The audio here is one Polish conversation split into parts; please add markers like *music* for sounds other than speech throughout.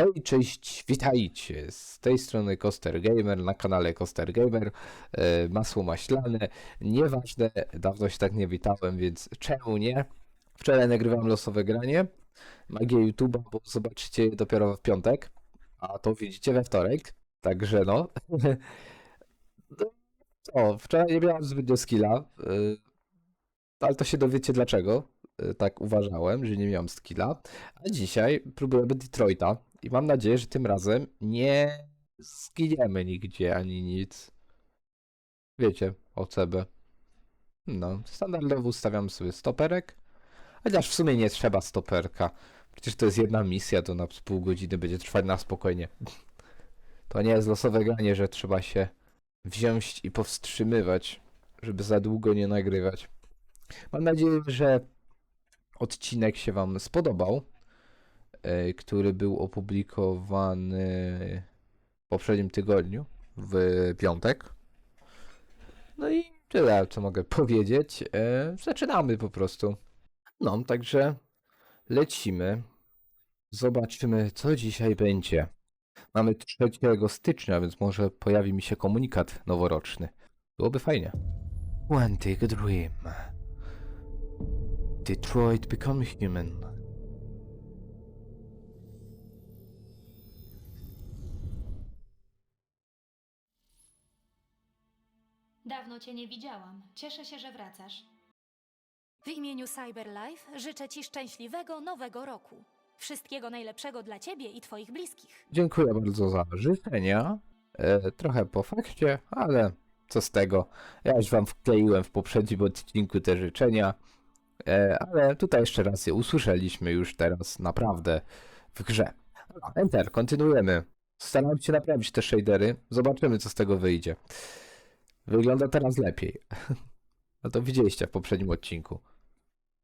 Hej, cześć, witajcie. Z tej strony Koster Gamer na kanale Koster Gamer. E, masło maślane, nieważne, dawno się tak nie witałem, więc czemu nie? Wczoraj nagrywam losowe granie, magię YouTube'a, bo zobaczycie je dopiero w piątek, a to widzicie we wtorek, także no. *laughs* No, wczoraj nie miałem zbytnio skilla, e, ale to się dowiecie dlaczego. e, Tak uważałem, że nie miałem skilla. A dzisiaj próbujemy Detroita i mam nadzieję, że tym razem nie zginiemy nigdzie ani nic. Wiecie, OCB. No, standardowo ustawiam sobie stoperek. Chociaż w sumie nie trzeba stoperka. Przecież to jest jedna misja, to na pół godziny będzie trwać na spokojnie. To nie jest losowe granie, że trzeba się wziąć i powstrzymywać, żeby za długo nie nagrywać. Mam nadzieję, że odcinek się Wam spodobał, który był opublikowany w poprzednim tygodniu, w piątek. No i tyle, co mogę *laughs* powiedzieć. E, Zaczynamy po prostu. No, także lecimy. Zobaczymy, co dzisiaj będzie. Mamy 3 stycznia, więc może pojawi mi się komunikat noworoczny. Byłoby fajnie. One dream. Detroit become human. Cię nie widziałam. Cieszę się, że wracasz. W imieniu CyberLife życzę Ci szczęśliwego nowego roku. Wszystkiego najlepszego dla Ciebie i Twoich bliskich. Dziękuję bardzo za życzenia. E, trochę po fakcie, ale co z tego. Ja już wam wkleiłem w poprzednim odcinku te życzenia. E, ale tutaj jeszcze raz je usłyszeliśmy już teraz naprawdę w grze. Enter, kontynuujemy. Staram się naprawić te shadery. Zobaczymy, co z tego wyjdzie. Wygląda teraz lepiej. *laughs* No to widzieliście w poprzednim odcinku.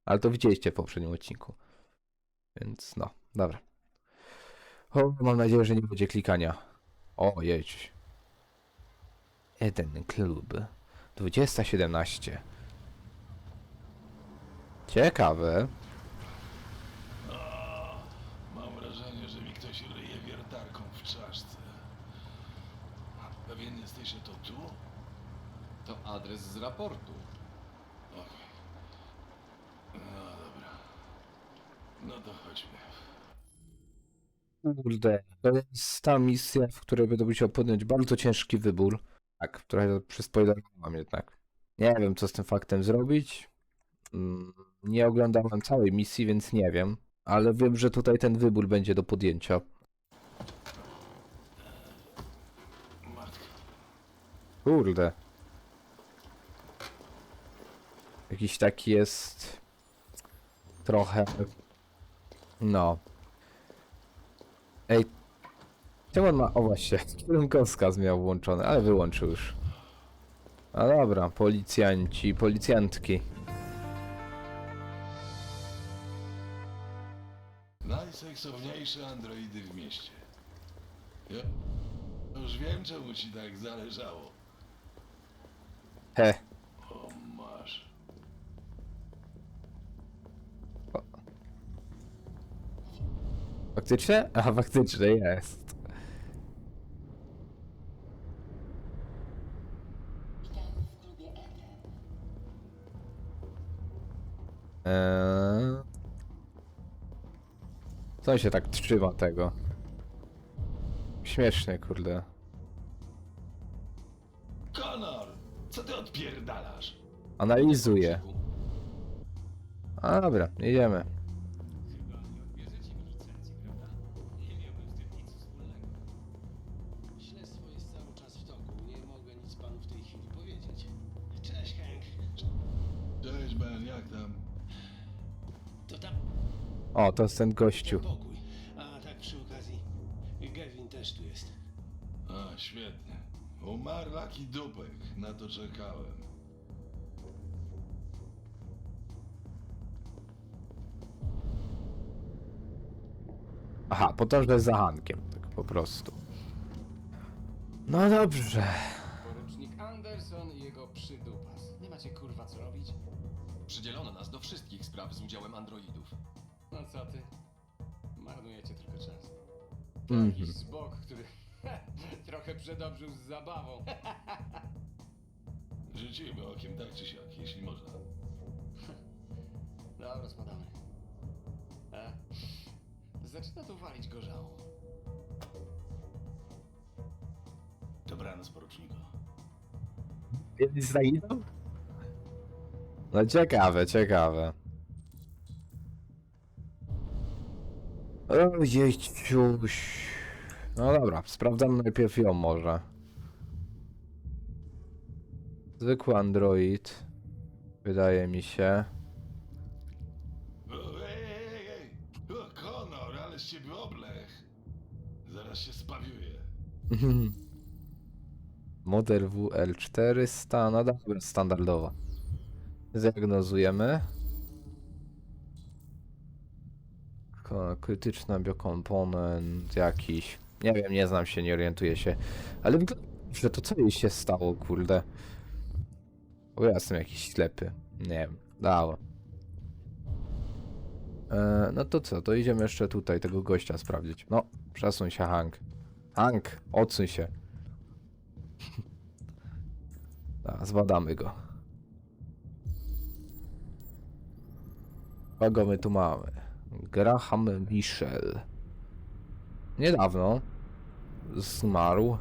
Ale to widzieliście w poprzednim odcinku. Więc no, dobra. O, mam nadzieję, że nie będzie klikania. O, jedź. Jeden klub. 2017. Ciekawe. Mam wrażenie, że mi ktoś ryje wiertarką w czaszce. Pewien jesteś, że to tu? To adres z raportu. Okej. No dobra. No to chodźmy. Kurde, to jest ta misja, w której będę musiał podjąć bardzo ciężki wybór. Tak, trochę przyspoilerowałem jednak. Nie wiem, co z tym faktem zrobić. Mm, Nie oglądałem całej misji, więc nie wiem. Ale wiem, że tutaj ten wybór będzie do podjęcia. Matka. Kurde. Jakiś taki jest. Trochę. No. Ej. Czemu on ma. O właśnie, *laughs* kierunkowskaz miał włączony, ale wyłączył już. A dobra, policjanci, policjantki. Najseksowniejsze androidy w mieście. Ja już wiem, czemu ci tak zależało. He. O, masz. Faktycznie? A faktycznie jest. Eee... Co się tak trzyma tego? Śmiesznie, kurde. Konor! Co ty odpierdalasz? Analizuje. A dobra, jedziemy. O, to jest ten gościu. pokój. A tak przy okazji, Gavin też tu jest. A, świetnie. Umarł laki dupek. Na to czekałem. Aha, podążę za Hankiem, tak po prostu. No dobrze. Porucznik Anderson i jego przydupas. Nie macie kurwa co robić? Przydzielono nas do wszystkich spraw z udziałem androidów. No co ty? Marnujecie tylko czas. To jakiś Mhm. zbok, który *laughs* trochę przedobrzył z zabawą. *laughs* Rzucimy okiem tak czy siak, jeśli można. *laughs* Dobra, spadamy. E? Zaczyna tu walić gorzałą. Dobranoc, poruczniku. Kiedyś zaginął? No ciekawe, ciekawe. Ojej, ciuś. No dobra, sprawdzam najpierw ją może. Zwykły Android. Wydaje mi się. Ej, ej, ej! O, Konor, ale z ciebie oblech! Zaraz się spawiuję. *laughs* Model WL400, no dobra, standardowo. Zdiagnozujemy. Krytyczna biokomponent jakiś. Nie wiem, nie znam się, nie orientuję się. Ale wygląda, że to co jej się stało, kurde. Bo ja jestem jakiś ślepy. Nie wiem, dało. E, no to co, to idziemy jeszcze tutaj tego gościa sprawdzić. No, przesuń się Hank. Hank, odsuń się. *laughs* Tak, zbadamy go. Kogo my tu mamy? Graham Michel. Niedawno zmarł.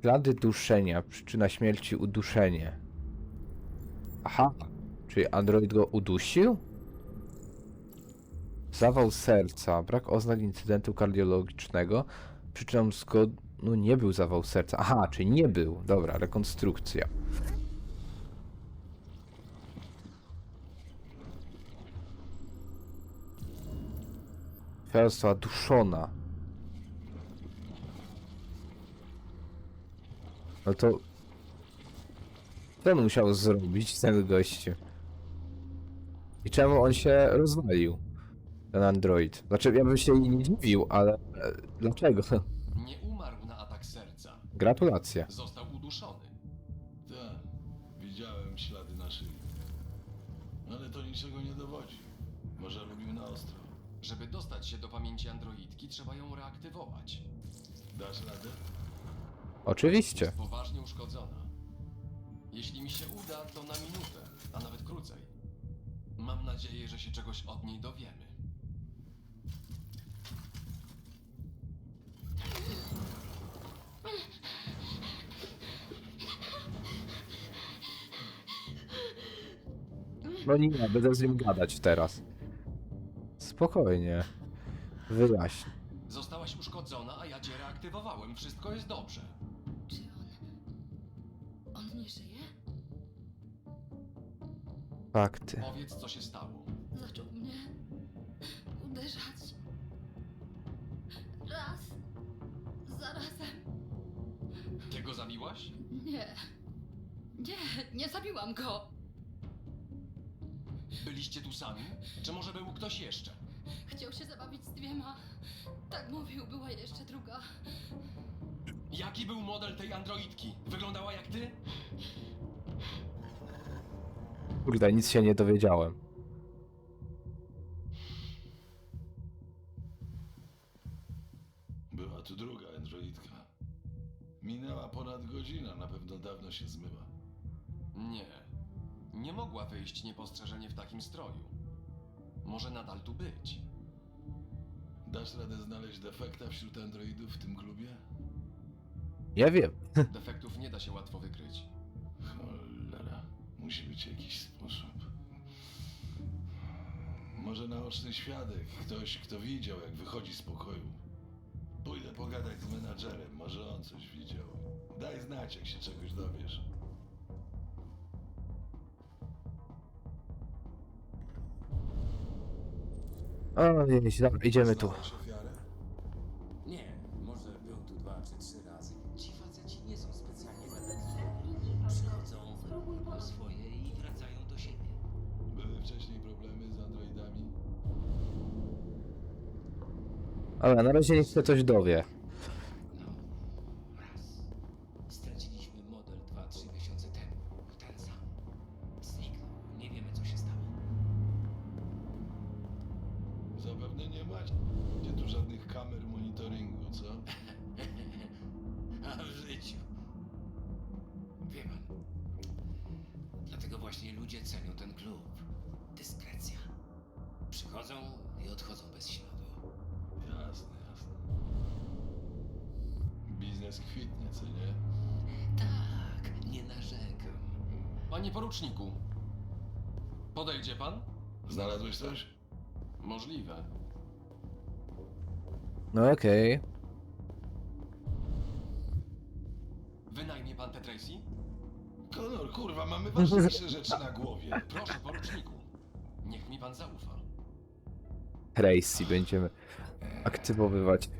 Ślady duszenia, przyczyna śmierci uduszenie. Aha, czyli android go udusił? Zawał serca, brak oznak incydentu kardiologicznego, przyczyną no nie był zawał serca. Aha, czyli nie był. Dobra, rekonstrukcja. Została duszona. No to... Co on musiał zrobić, ten gościu? I czemu on się rozwalił? Ten android. Znaczy, ja bym się nie dziwił, ale... e, Dlaczego? Nie umarł na atak serca. Gratulacje. Został uduszony. Tak, widziałem ślady na szyi. Ale to niczego nie dowodzi. Może lubił na ostro. Żeby dostać się do pamięci androidki, trzeba ją reaktywować. Dasz radę? Oczywiście. Jest poważnie uszkodzona. Jeśli mi się uda, to na minutę, a nawet krócej. Mam nadzieję, że się czegoś od niej dowiemy. No nie, będę z nim gadać teraz. Spokojnie. Wyjaśń. Zostałaś uszkodzona, a ja cię reaktywowałem. Wszystko jest dobrze. Czy on. On nie żyje? Fakty. Powiedz, co się stało. Zaczął mnie uderzać. Raz. Zarazem. Ty go zabiłaś? Nie. Nie, nie zabiłam go. Byliście tu sami? Czy może był ktoś jeszcze? Chciał się zabawić z dwiema. Tak mówił, była jeszcze druga. Jaki był model tej androidki? Wyglądała jak ty? Kurde, nic się nie dowiedziałem. Była tu druga androidka. Minęła ponad godzina, na pewno dawno się zmyła. Nie. Nie mogła wyjść niepostrzeżenie w takim stroju. Może nadal tu być. Dasz radę znaleźć defekta wśród androidów w tym klubie? Nie wiem. *laughs* Defektów nie da się łatwo wykryć. Cholera, musi być jakiś sposób. Może naoczny świadek, ktoś, kto widział, jak wychodzi z pokoju. Pójdę pogadać z menadżerem, może on coś widział. Daj znać, jak się czegoś dowiesz. Ojej, dobra, idziemy tu. Znałeś ofiarę? Nie, może był tu dwa czy trzy razy. Ci faceci nie są specjalnie beneficjentni. Przychodzą, robią swoje i wracają do siebie. Były wcześniej problemy z androidami? Ale na razie niech się coś dowie. masz gdzie tu żadnych kamer monitoringu, co? *laughs* A w życiu. Wie pan. Dlatego właśnie ludzie cenią ten klub. Dyskrecja. Przychodzą i odchodzą bez śladu. Jasne, jasne. Biznes kwitnie, co nie? Tak, nie narzekam. Panie poruczniku, podejdzie pan? Znalazłeś coś? Możliwe. No okej. Wynajmie pan te Tracy? Konor, kurwa, mamy ważniejsze *laughs* rzeczy na głowie. Proszę, poruczniku. Niech mi pan zaufa. Tracy będziemy aktywowywać.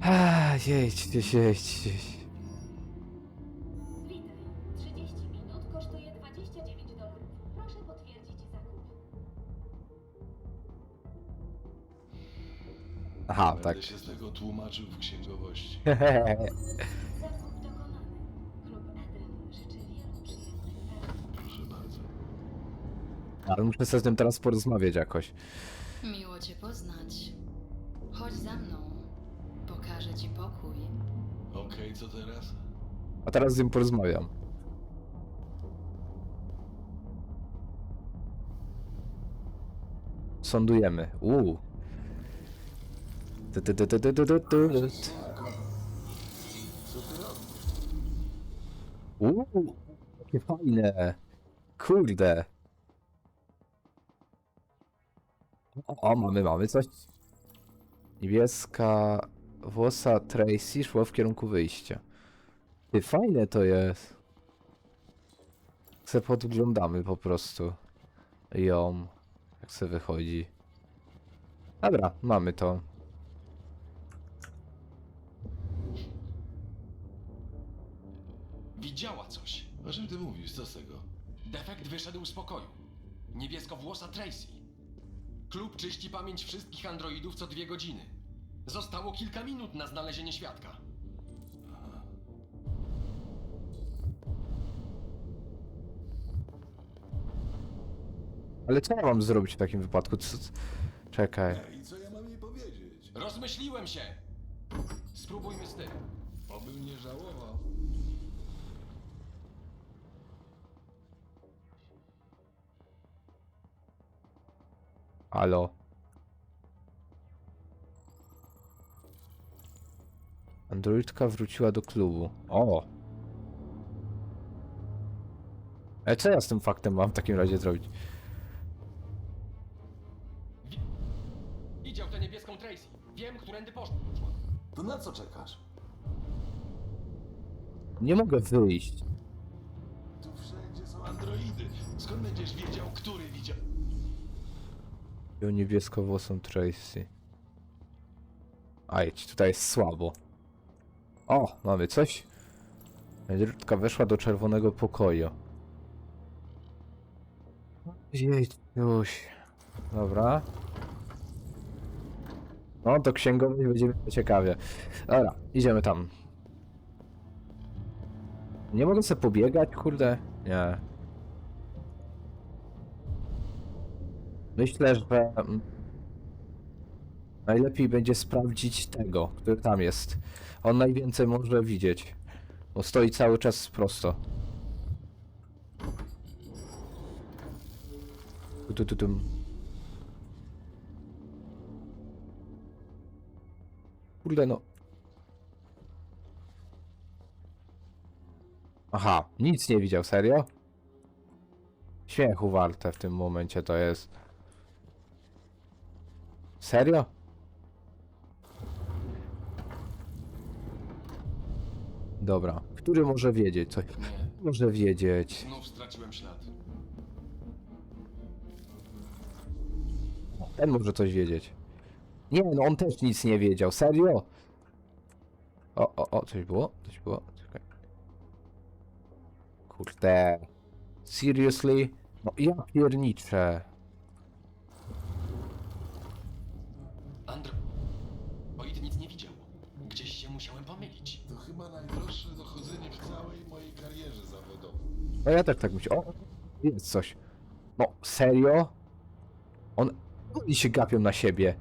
Ah, jedź, jedź, jedź, jedź. Tak. się z tego tłumaczył w księgowości. Zakup dokonany. Klub Eden życzy wielu przyjemnych pełni. Proszę bardzo. Ale muszę sobie z tym teraz porozmawiać jakoś. Miło cię poznać. Chodź za mną. Pokażę ci pokój. Okej, co teraz? A teraz z nim porozmawiam. Sądujemy. Uuu. Robisz? Uuu. Jakie fajne. Kurde. O, o, mamy, mamy coś. Niebieska włosa Tracy szło w kierunku wyjścia. Ty, fajne to jest. Se podglądamy po prostu ją, jak se wychodzi. Dobra, mamy to. Czym ty mówisz? Co z tego? Defekt wyszedł z pokoju. Niebieskowłosa Tracy. Klub czyści pamięć wszystkich androidów co dwie godziny. Zostało kilka minut na znalezienie świadka. Ale co ja mam zrobić w takim wypadku? Co, co- czekaj. I co ja mam jej powiedzieć? Rozmyśliłem się! Spróbujmy z tym. Obym nie żałował. Halo. Androidka wróciła do klubu. O! Ale co ja z tym faktem mam w takim razie zrobić? Wi- Widział tę niebieską Tracy. Wiem, którędy poszła. To na co czekasz? Nie mogę wyjść. Tu wszędzie są androidy. Skąd będziesz wiedział, który widział? Ją niebieskowłosą Tracy. Ajdź, tutaj jest słabo. O, mamy coś. Androidka weszła do czerwonego pokoju. Jej, już. Dobra. No, to księgowość będzie ciekawie. Dobra, idziemy tam. Nie mogę sobie pobiegać, kurde? Nie. Myślę, że mm, najlepiej będzie sprawdzić tego, który tam jest. On najwięcej może widzieć. Bo stoi cały czas prosto. Tu, tu, tu. Kurde no. Aha, nic nie widział, serio? Śmiechu warte w tym momencie to jest. Serio? Dobra, który może wiedzieć coś? Nie. Może wiedzieć. Znów straciłem ślad. Ten może coś wiedzieć. Nie, no on też nic nie wiedział, serio? O, o, o, coś było? Coś było? Czekaj. Kurde. Seriously? No ja pierniczę. Android nic nie widział. Gdzieś się musiałem pomylić. To chyba najdroższe dochodzenie w całej mojej karierze zawodowej. No ja tak tak myślę. O, jest coś. No, serio? On... Oni się gapią na siebie.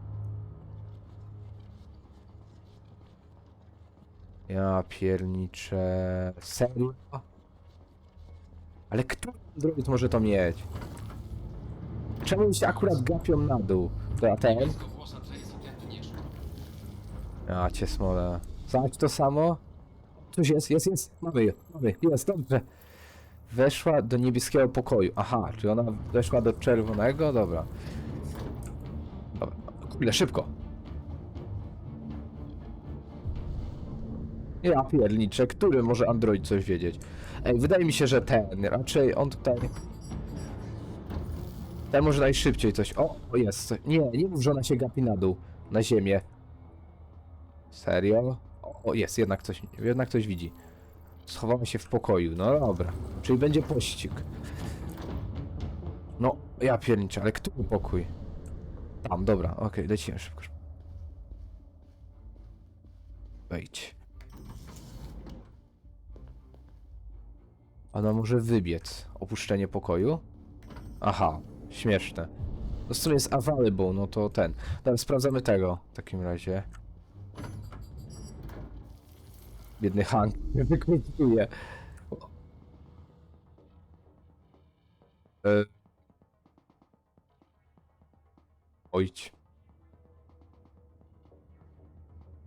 Ja pierniczę. Serio? Ale który android może to mieć? Czemu się akurat gapią na dół? To ja ten? Ja cię smolę. Znać to samo? Coś jest, jest, jest. Mamy mamy. Jest, dobrze. Weszła do niebieskiego pokoju. Aha, czy ona weszła do czerwonego? Dobra. Dobra. Kurde, szybko. Ja pierniczę, który może Android coś wiedzieć? Ej, wydaje mi się, że ten. Raczej on tutaj... Ten może najszybciej coś... O, jest. Nie, nie mów, że ona się gapi na dół. Na ziemię. Serio? O, jest, jednak coś, jednak coś widzi. Schowamy się w pokoju, no dobra. Czyli będzie pościg. No, ja pierniczę, ale który pokój? Tam, dobra, okej, lecimy szybko. Wejdź. Ona może wybiec. Opuszczenie pokoju? Aha, śmieszne. No sumie jest available, no to ten. Dobra, sprawdzamy tego w takim razie. Biedny Hank nie wykorzystuje. E... Ojć.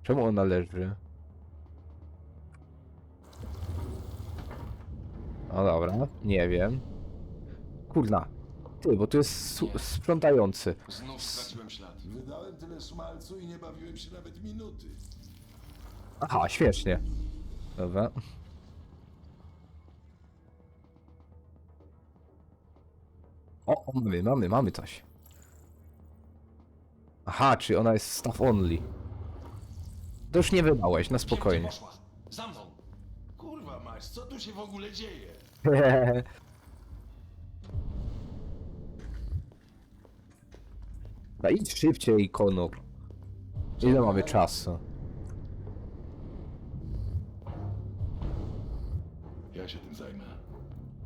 Czemu ona leży? No dobra, nie wiem. Kurna. Ty, bo tu jest sprzątający. Znów straciłem ślad. Wydałem tyle szmalcu i nie bawiłem się nawet minuty. Aha, śmiesznie. Dobra. O, mamy, mamy, mamy coś. Aha, czy ona jest staff only. To już nie wydałeś, na Gdzie spokojnie. poszła? Za mną! Kurwa mać, co tu się w ogóle dzieje? *laughs* No idź szybciej, Konor. Ile mamy czasu?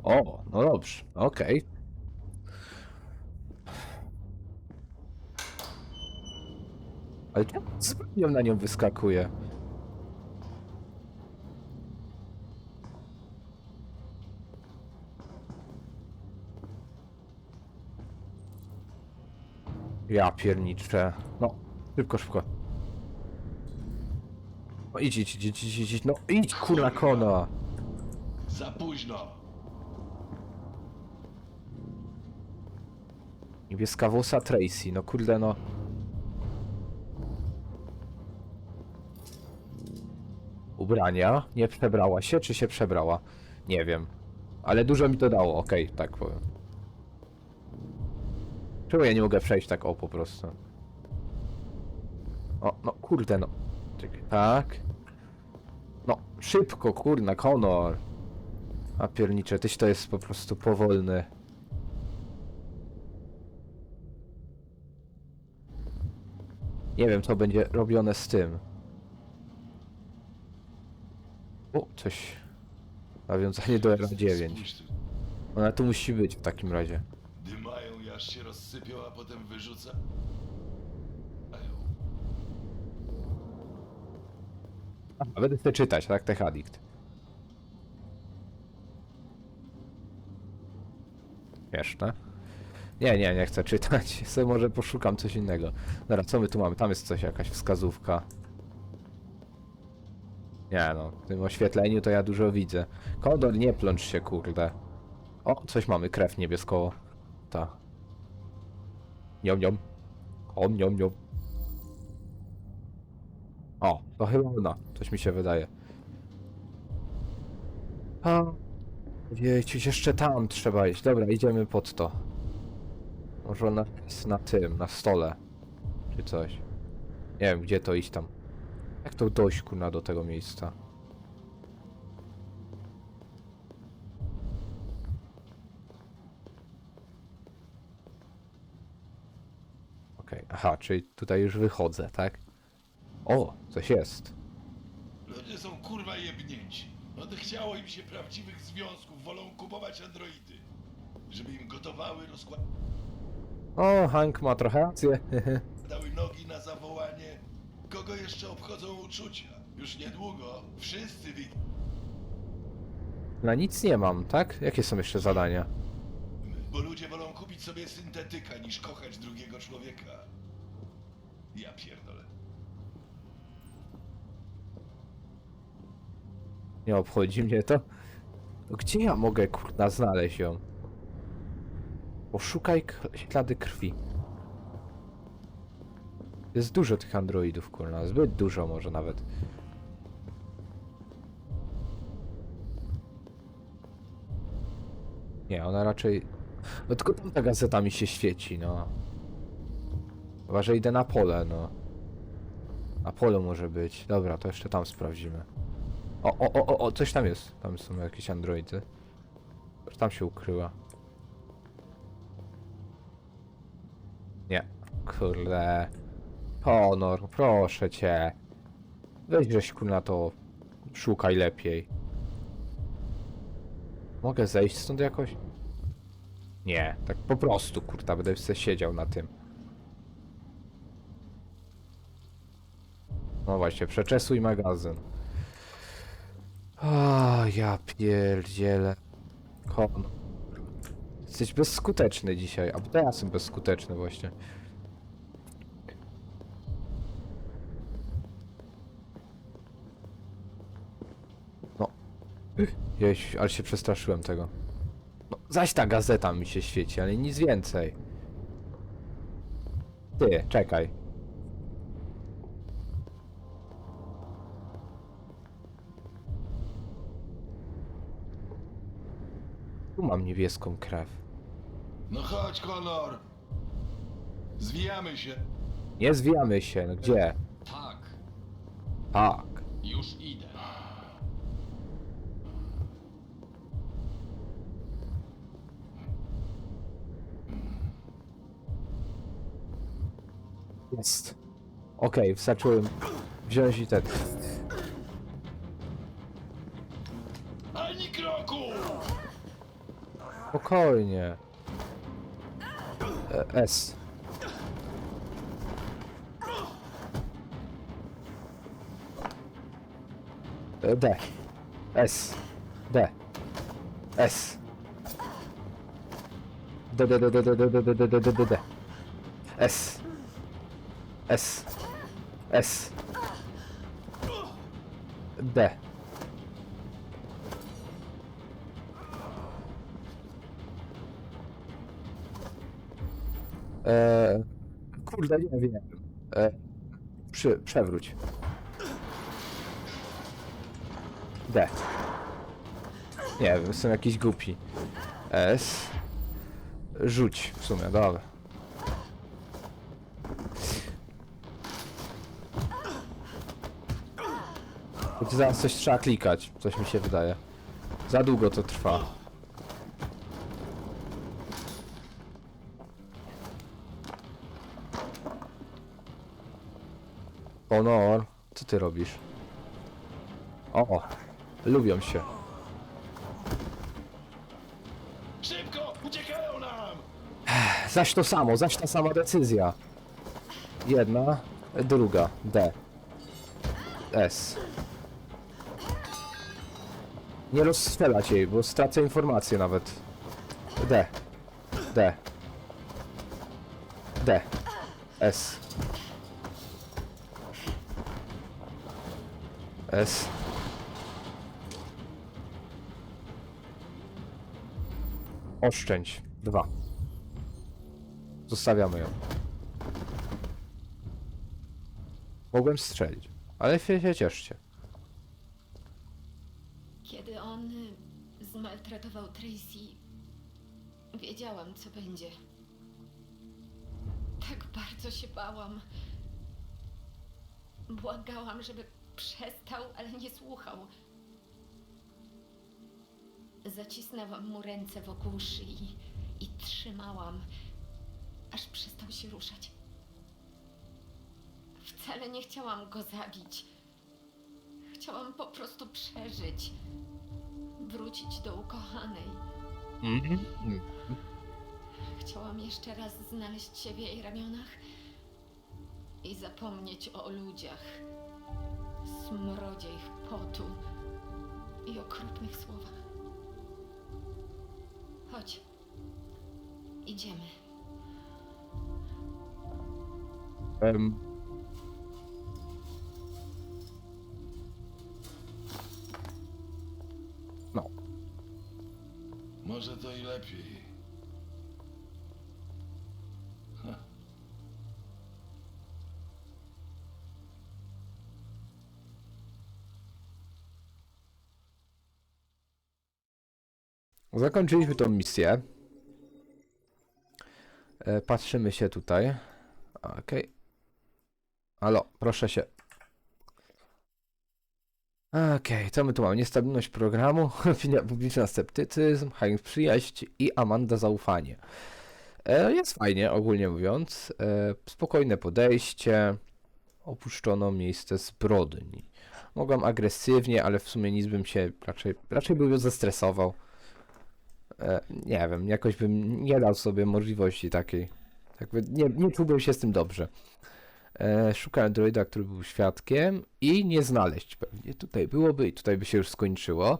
O, no dobrze, okej. Ale czemu na nią wyskakuje? Ja pierniczę. No, szybko, szybko. No idź, idź, idź, idź, idź, idź. no idź kurna kona. Za późno! Niebieska włosa Tracy, no kurde no. Ubrania? Nie przebrała się, czy się przebrała? Nie wiem. Ale dużo mi to dało, okej, tak powiem. Czemu ja nie mogę przejść tak o po prostu? O, no kurde no. Czekaj, tak. No, szybko, kurna, Konor. A piernicze, tyś to jest po prostu powolny. Nie wiem, co będzie robione z tym. O, coś. Nawiązanie do R9. Spójrz tu. Ona tu musi być w takim razie. Dymają i aż się rozsypią, a potem wyrzuca. Aha, będę chcę czytać, tak? Tech Addict. Śmieszne. Nie, nie, nie chcę czytać. *laughs* Sobie może poszukam coś innego. Dobra, co my tu mamy? Tam jest coś, jakaś wskazówka. Nie no, w tym oświetleniu to ja dużo widzę. Kodor, nie plącz się, kurde. O, coś mamy, krew niebiesko. Ta. Niom, niom. O, niom, niom. O, to chyba ona. Coś mi się wydaje. A. Wiecie, jeszcze tam trzeba iść. Dobra, idziemy pod to. Może ona jest na tym, na stole. Czy coś. Nie wiem, gdzie to iść tam. Jak to dojść, kurna, do tego miejsca? Okej, aha, czyli tutaj już wychodzę, tak? O, coś jest. Ludzie są kurwa jebnięci. Odechciało im się prawdziwych związków, wolą kupować androidy. Żeby im gotowały, rozkładały O, Hank ma trochę rację. *laughs* nogi na zawołanie. Kogo jeszcze obchodzą uczucia? Już niedługo wszyscy wi... Na nic nie mam, tak? Jakie są jeszcze zadania? Bo ludzie wolą kupić sobie syntetyka niż kochać drugiego człowieka. Ja pierdolę. Nie obchodzi mnie to. To Gdzie ja mogę, kurna, znaleźć ją? Poszukaj ślady krwi. Jest dużo tych androidów, kurna. Zbyt dużo może nawet. Nie, ona raczej... No tylko tamta gazeta mi się świeci, no. Chyba, że idę na pole, no. Na pole może być. Dobra, to jeszcze tam sprawdzimy. O, o, o, o, coś tam jest. Tam są jakieś androidy. Tam się ukryła. Nie. Kurde. Honor, proszę cię. Weź żeś kurna to. Szukaj lepiej. Mogę zejść stąd jakoś? Nie, tak po prostu kurta, będę sobie siedział na tym. No właśnie, przeczesuj magazyn. A, ja pierdzielę. Kon. Jesteś bezskuteczny dzisiaj. A bo to ja jestem bezskuteczny właśnie. No. Jeś, ale się przestraszyłem tego. No, zaś ta gazeta mi się świeci, ale nic więcej. Ty, czekaj. Tu mam niebieską krew. No chodź, Konor! Zwijamy się. Nie zwijamy się, no gdzie? Tak, Tak. już idę. Jest. Okej, wystarczyłem wziąć i ten. Ani kroku! Spokojnie. E, S. E, D. S. D. S. D, D, D, D, D, D, D, D, D, D, D, D, D. S. S. S. D. Eee, kurde, nie wiem. Eee, przy, przewróć. D. Nie wiem, są jakiś głupi. S. Rzuć w sumie, dobra. Choć zaraz coś trzeba klikać, coś mi się wydaje. Za długo to trwa. Honor, co ty robisz? O, lubią się. Szybko! Uciekają nam! Zaś to samo, zaś ta sama decyzja. Jedna, druga, D. S. Nie rozstrzelać jej, bo stracę informację nawet. D. D. D. S. S. Oszczędź. Dwa. Zostawiamy ją. Mogłem strzelić, ale się, się cieszcie. Kiedy on y, zmaltretował Tracy, wiedziałam, co będzie. Tak bardzo się bałam. Błagałam, żeby przestał, ale nie słuchał. Zacisnęłam mu ręce wokół szyi i trzymałam, aż przestał się ruszać. Wcale nie chciałam go zabić. Chciałam po prostu przeżyć. Wrócić do ukochanej. Mhm. Chciałam jeszcze raz znaleźć się w jej ramionach i zapomnieć o ludziach, smrodzie ich potu i okropnych słowach. Chodź. Idziemy. Em, no, Może to i lepiej. Zakończyliśmy tą misję. E, patrzymy się tutaj. Okej. Halo, proszę się. Okej, co my tu mamy? Niestabilność programu, *laughs* opinia publiczna sceptycyzm, Heinz przyjaźń i Amanda zaufanie. E, jest fajnie, ogólnie mówiąc. E, spokojne podejście. Opuszczono miejsce zbrodni. Mogłem agresywnie, ale w sumie nic bym się raczej, raczej bym zestresował. E, nie wiem, jakoś bym nie dał sobie możliwości takiej. Jakby nie, nie czułbym się z tym dobrze. E, szukałem droida, który był świadkiem i nie znaleźć pewnie. Tutaj byłoby i tutaj by się już skończyło.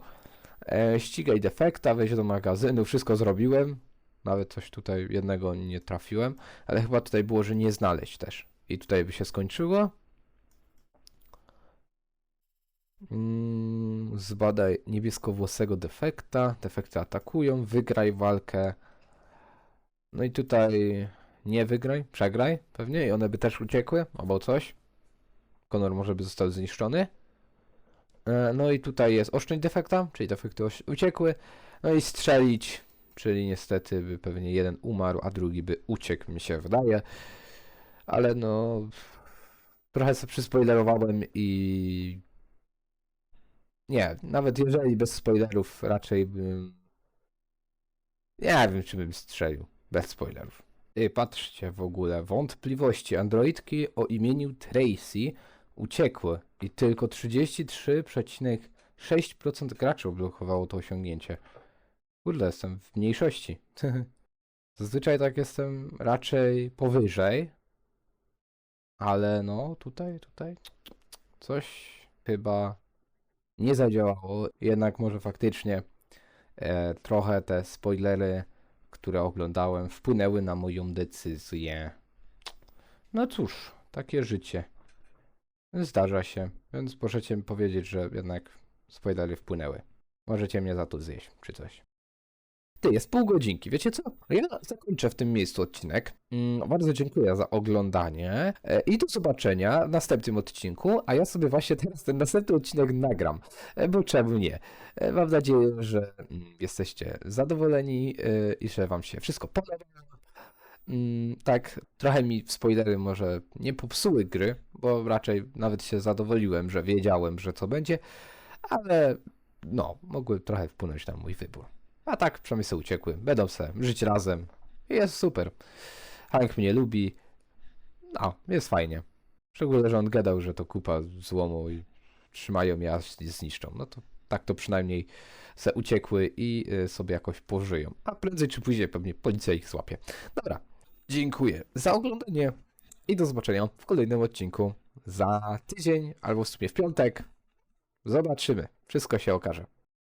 E, ścigaj defekta, wejść do magazynu, wszystko zrobiłem. Nawet coś tutaj jednego nie trafiłem, ale chyba tutaj było, że nie znaleźć też. I tutaj by się skończyło. Mm, zbadaj niebieskowłosego defekta. Defekty atakują. Wygraj walkę. No i tutaj nie wygraj, przegraj pewnie i one by też uciekły albo coś. Konor może by został zniszczony. E, No i tutaj jest oszczędź defekta, czyli defekty uciekły. No i strzelić, czyli niestety by pewnie jeden umarł, a drugi by uciekł, mi się wydaje. Ale no, trochę sobie przyspoilerowałem i nie, nawet jeżeli bez spoilerów raczej bym... Nie wiem, czy bym strzelił. Bez spoilerów. Ej, patrzcie w ogóle, wątpliwości. Androidki o imieniu Tracy uciekły i tylko 33,6% graczy odblokowało to osiągnięcie. Kurde, jestem w mniejszości. *laughs* Zazwyczaj tak jestem raczej powyżej, ale no tutaj, tutaj coś chyba nie zadziałało. Jednak może faktycznie e, trochę te spoilery, które oglądałem, wpłynęły na moją decyzję. No cóż, takie życie. Zdarza się, więc możecie mi powiedzieć, że jednak spoilery wpłynęły. Możecie mnie za to zjeść, czy coś. Ty, jest pół godzinki, wiecie co? Ja zakończę w tym miejscu odcinek. Mm, bardzo dziękuję za oglądanie e, i do zobaczenia w następnym odcinku, a ja sobie właśnie teraz ten następny odcinek nagram, e, bo czemu nie? E, Mam nadzieję, że mm, jesteście zadowoleni i że wam się wszystko podoba. Mm, Tak, trochę mi spoilery może nie popsuły gry, bo raczej nawet się zadowoliłem, że wiedziałem, że co będzie, ale no, mogły trochę wpłynąć na mój wybór. A tak, przynajmniej sobie uciekły. Będą se żyć razem. Jest super. Hank mnie lubi. No, jest fajnie. Szczególnie, że on gadał, że to kupa złomu i trzymają mnie, aż je zniszczą. No to tak to przynajmniej se uciekły i y, sobie jakoś pożyją. A prędzej czy później pewnie policja ich złapie. Dobra, dziękuję za oglądanie i do zobaczenia w kolejnym odcinku za tydzień albo w sumie w piątek. Zobaczymy. Wszystko się okaże.